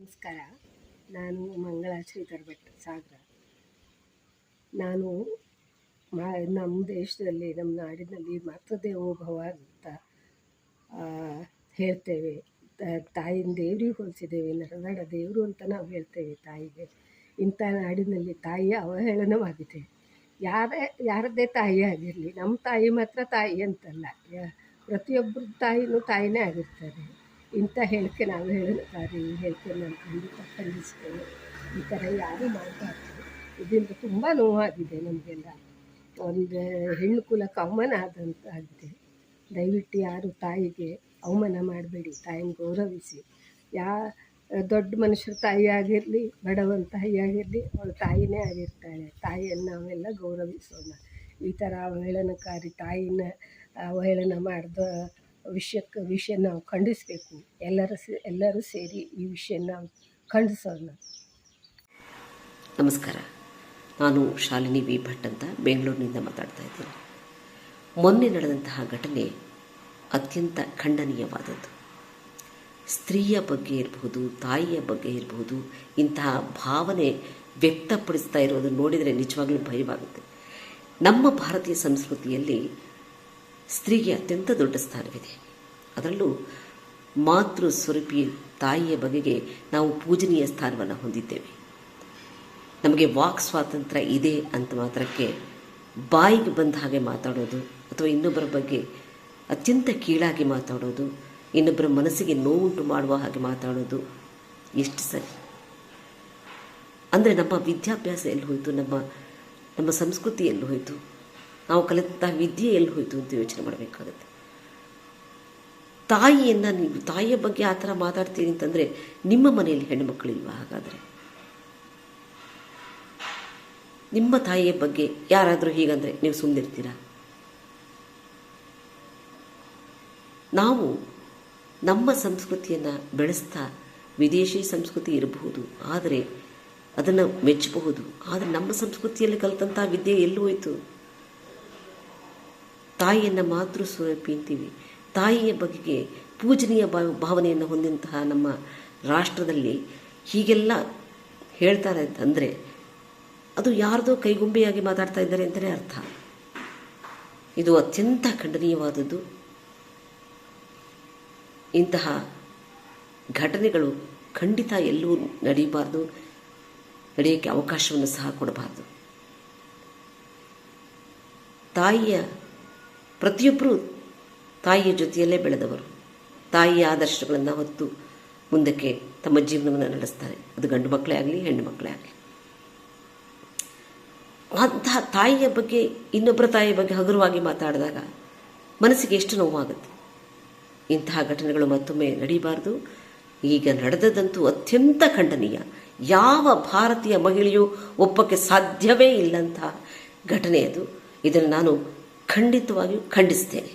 ನಮಸ್ಕಾರ. ನಾನು ಮಂಗಳ ಶ್ರೀಧರ್ ಭಟ್ ಸಾಗರ. ನಾನು ನಮ್ಮ ದೇಶದಲ್ಲಿ ನಮ್ಮ ನಾಡಿನಲ್ಲಿ ಮಾತೃದೇವೋಭವ ಅಂತ ಹೇಳ್ತೇವೆ. ತಾಯಿನ ದೇವ್ರಿಗೆ ಹೋಲಿಸಿದ್ದೇವೆ, ನರನಾಡ ದೇವರು ಅಂತ ನಾವು ಹೇಳ್ತೇವೆ ತಾಯಿಗೆ. ಇಂಥ ನಾಡಿನಲ್ಲಿ ತಾಯಿಯ ಅವಹೇಳನವಾಗಿದೆ. ಯಾರೇ, ಯಾರದ್ದೇ ತಾಯಿ ಆಗಿರಲಿ ನಮ್ಮ ತಾಯಿ ಮಾತ್ರ ತಾಯಿ ಅಂತಲ್ಲ. ಪ್ರತಿಯೊಬ್ಬರ ತಾಯಿನೂ ತಾಯಿನೇ ಆಗಿರ್ತಾರೆ. ಇಂಥ ಹೇಳಿಕೆ ನಾವು ಹೇಳೋದಾರಿ ಈ ಹೇಳಿಕೆ ನಾನು ಖಂಡಿತ ಖಂಡಿಸ್ತೇನೆ. ಈ ಥರ ಯಾರೂ ಮಾಡಬಾರ್ದು. ಇದರಿಂದ ತುಂಬ ನೋವಾಗಿದೆ ನಮಗೆಲ್ಲ. ಒಂದು ಹೆಣ್ಣು ಕುಲಕ್ಕೆ ಅವಮಾನ ಆದಂತ ಆಗಿದೆ ದಯವಿಟ್ಟು ಯಾರು ತಾಯಿಗೆ ಅವಮಾನ ಮಾಡಬೇಡಿ ತಾಯಿನ ಗೌರವಿಸಿ. ಯಾ, ದೊಡ್ಡ ಮನುಷ್ಯರ ತಾಯಿ ಆಗಿರಲಿ ಬಡವನ ತಾಯಿ ಆಗಿರಲಿ, ಅವಳು ತಾಯಿನೇ ಆಗಿರ್ತಾಳೆ. ತಾಯಿಯನ್ನು ನಾವೆಲ್ಲ ಗೌರವಿಸೋಣ. ಈ ಥರ ಅವಹೇಳನಕಾರಿ ತಾಯಿನ ಅವಹೇಳನ ಮಾಡಿದ ವಿಷಯಕ್ಕೆ ವಿಷಯ ನಾವು ಖಂಡಿಸಬೇಕು. ಎಲ್ಲರೂ ಸೇ, ಎಲ್ಲರೂ ಸೇರಿ ಈ ವಿಷಯ ಖಂಡಿಸೋಣ. ನಮಸ್ಕಾರ. ನಾನು ಶಾಲಿನಿ ವಿ ಭಟ್ ಅಂತ ಬೆಂಗಳೂರಿನಿಂದ ಮಾತಾಡ್ತಾ ಇದ್ದೀನಿ. ಮೊನ್ನೆ ನಡೆದಂತಹ ಘಟನೆ ಅತ್ಯಂತ ಖಂಡನೀಯವಾದದ್ದು. ಸ್ತ್ರೀಯ ಬಗ್ಗೆ ಇರಬಹುದು ತಾಯಿಯ ಬಗ್ಗೆ ಇರಬಹುದು ಇಂತಹ ಭಾವನೆ ವ್ಯಕ್ತಪಡಿಸ್ತಾ ಇರೋದನ್ನು ನೋಡಿದರೆ ನಿಜವಾಗ್ಲೂ ಭಯವಾಗುತ್ತೆ. ನಮ್ಮ ಭಾರತೀಯ ಸಂಸ್ಕೃತಿಯಲ್ಲಿ ಸ್ತ್ರೀಗೆ ಅತ್ಯಂತ ದೊಡ್ಡ ಸ್ಥಾನವಿದೆ. ಅದರಲ್ಲೂ ಮಾತೃ ಸ್ವರೂಪಿ ತಾಯಿಯ ಬಗೆಗೆ ನಾವು ಪೂಜನೀಯ ಸ್ಥಾನವನ್ನು ಹೊಂದಿದ್ದೇವೆ. ನಮಗೆ ವಾಕ್ ಸ್ವಾತಂತ್ರ್ಯ ಇದೆ ಅಂತ ಮಾತ್ರಕ್ಕೆ ಬಾಯಿಗೆ ಬಂದ ಹಾಗೆ ಮಾತಾಡೋದು ಅಥವಾ ಇನ್ನೊಬ್ಬರ ಬಗ್ಗೆ ಅತ್ಯಂತ ಕೀಳಾಗಿ ಮಾತಾಡೋದು, ಇನ್ನೊಬ್ಬರ ಮನಸ್ಸಿಗೆ ನೋವುಂಟು ಮಾಡುವ ಹಾಗೆ ಮಾತಾಡೋದು ಎಷ್ಟು ಸರಿ. ಅಂದರೆ ನಮ್ಮ ವಿದ್ಯಾಭ್ಯಾಸ ಎಲ್ಲಿ ಹೋಯಿತು, ನಮ್ಮ ನಮ್ಮ ಸಂಸ್ಕೃತಿ ಎಲ್ಲಿ ಹೋಯಿತು? ನಾವು ಕಲಿತಂತಹ ವಿದ್ಯೆ ಎಲ್ಲಿ ಹೋಯಿತು ಅಂತ ಯೋಚನೆ ಮಾಡಬೇಕಾಗುತ್ತೆ. ತಾಯಿಯನ್ನು ನೀವು, ತಾಯಿಯ ಬಗ್ಗೆ ಆ ಥರ ಮಾತಾಡ್ತೀರಿ ಅಂತಂದರೆ ನಿಮ್ಮ ಮನೆಯಲ್ಲಿ ಹೆಣ್ಣುಮಕ್ಕಳಿಲ್ವಾ ಹಾಗಾದರೆ? ನಿಮ್ಮ ತಾಯಿಯ ಬಗ್ಗೆ ಯಾರಾದರೂ ಹೀಗಂದರೆ ನೀವು ಸುಮ್ಮನಿರ್ತೀರಾ ನಾವು ನಮ್ಮ ಸಂಸ್ಕೃತಿಯನ್ನು ಬೆಳೆಸ್ತಾ ವಿದೇಶಿ ಸಂಸ್ಕೃತಿ ಇರಬಹುದು, ಆದರೆ ಅದನ್ನು ಮೆಚ್ಚಬಹುದು, ಆದರೆ ನಮ್ಮ ಸಂಸ್ಕೃತಿಯಲ್ಲಿ ಕಲಿತಂಥ ವಿದ್ಯೆ ಎಲ್ಲೂ ಹೋಯಿತು? ತಾಯಿಯನ್ನು ಮಾತೃ ಸ್ವರೂಪಿ ಅಂತೀವಿ. ತಾಯಿಯ ಬಗೆಗೆ ಪೂಜನೀಯ ಭಾವ, ಭಾವನೆಯನ್ನು ಹೊಂದಿದಂತಹ ನಮ್ಮ ರಾಷ್ಟ್ರದಲ್ಲಿ ಹೀಗೆಲ್ಲ ಹೇಳ್ತಾರೆ ಅಂತಂದರೆ ಅದು ಯಾರದೋ ಕೈಗೊಂಬೆಯಾಗಿ ಮಾತಾಡ್ತಾ ಇದ್ದಾರೆ ಅಂತಲೇ ಅರ್ಥ. ಇದು ಅತ್ಯಂತ ಖಂಡನೀಯವಾದದ್ದು. ಇಂತಹ ಘಟನೆಗಳು ಖಂಡಿತ ಎಲ್ಲೂ ನಡೆಯಬಾರ್ದು ನಡೆಯೋಕ್ಕೆ ಅವಕಾಶವನ್ನು ಸಹ ಕೊಡಬಾರ್ದು. ತಾಯಿಯ ಪ್ರತಿಯೊಬ್ಬರೂ ತಾಯಿಯ ಜೊತೆಯಲ್ಲೇ ಬೆಳೆದವರು. ತಾಯಿಯ ಆದರ್ಶಗಳನ್ನು ಹೊತ್ತು ಮುಂದಕ್ಕೆ ತಮ್ಮ ಜೀವನವನ್ನು ನಡೆಸ್ತಾರೆ. ಅದು ಗಂಡು ಮಕ್ಕಳೇ ಆಗಲಿ, ಹೆಣ್ಣು ಮಕ್ಕಳೇ ಆಗಲಿ. ಅಂತಹ ತಾಯಿಯ ಬಗ್ಗೆ, ಇನ್ನೊಬ್ಬರ ತಾಯಿಯ ಬಗ್ಗೆ ಹಗುರವಾಗಿ ಮಾತಾಡಿದಾಗ ಮನಸ್ಸಿಗೆ ಎಷ್ಟು ನೋವಾಗುತ್ತೆ. ಇಂತಹ ಘಟನೆಗಳು ಮತ್ತೊಮ್ಮೆ ನಡೀಬಾರ್ದು. ಈಗ ನಡೆದದಂತೂ ಅತ್ಯಂತ ಖಂಡನೀಯ. ಯಾವ ಭಾರತೀಯ ಮಹಿಳೆಯೂ ಒಪ್ಪಕ್ಕೆ ಸಾಧ್ಯವೇ ಇಲ್ಲಂತಹ ಘಟನೆ ಅದು. ಇದನ್ನು ನಾನು ಖಂಡಿತವಾಗಿಯೂ ಖಂಡಿಸ್ತೇನೆ